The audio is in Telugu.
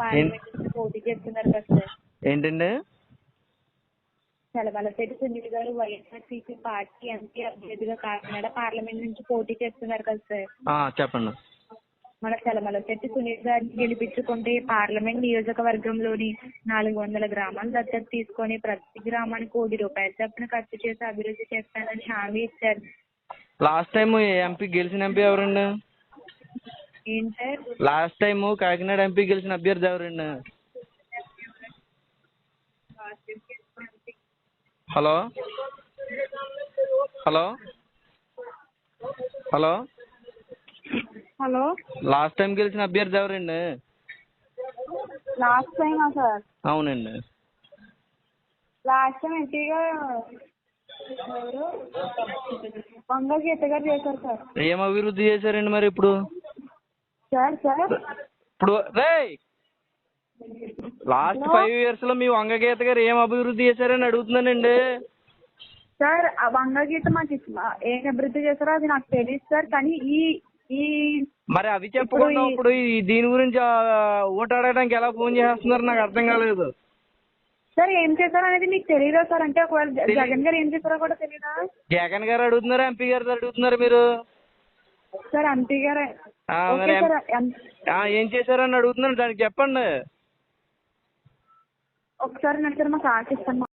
పార్లమెంట్ నుంచి పోటీ చేస్తున్నారు కదా సార్ ఏంటండి చలమలశెట్టి సునీల్ గారు వైఎస్ఆర్సీపీ పార్టీ ఎంపీ అభ్యర్థిగా కాకినాడ పార్లమెంట్ నుంచి పోటీ చేస్తున్నారు కదా సార్. ఆ, చెప్పండి. మన చలమలశెట్టి సునీల్ గారిని గెలిపించుకుంటే పార్లమెంట్ నియోజకవర్గంలోని నాలుగు వందల గ్రామాలు దత్తత తీసుకొని ప్రతి గ్రామానికి కోటి రూపాయలు చొప్పున ఖర్చు చేసి అభివృద్ధి చేస్తానని హామీ ఇచ్చారు. లాస్ట్ టైం ఎంపీ గెలిచిన ఎంపీ ఎవరండి? లాస్ట్ టైం కాకినాడ ఎంపీ గెలిచిన అభ్యర్థి ఎవరండి? Hello? Hello? Hello? Hello? Last time గెలిచిన అభ్యర్థి ఎవరండి? లాస్ట్ టైమా సార్? అవునండి. లాస్ట్ టైం ఎంపీగా ఎవరు? వంగ గీత గారు చేశారు సార్. ఏం అభివృద్ధి చేశారండి మరి ఇప్పుడు? ఇప్పుడు రే! లాస్ట్ ఫైవ్ ఇయర్స్లో మీ వంగ గీత గారు ఏం అభివృద్ధి చేశారని అడుగుతున్నానండి. సార్ ఆ వంగ గీత మాకు ఏం అభివృద్ధి చేశారో అది నాకు తెలియదు సార్ కానీ ఈ ఈ మరి అవి చెప్పకుండా ఇప్పుడు దీని గురించి ఓటు అడగడానికి ఎలా ఫోన్ చేస్తున్నారు నాకు అర్థం కాలేదు. సార్ ఏం చేశారో అనేది మీకు తెలియదా సార్? అంటే ఒకవేళ. జగన్ గారు ఏం చేశారో కూడా తెలియదా జగన్ గారు అడుగుతున్నారు ఎంపీ గారు అడుగుతున్నారు మీరు. సార్ ఎంపీ గారు. ఓకే సార్ ఎం- ఏం చేశారని అడుగుతున్నారు దానికి చెప్పండి. ఒకసారి నేను సార్ మాకు ఆశిస్తాను.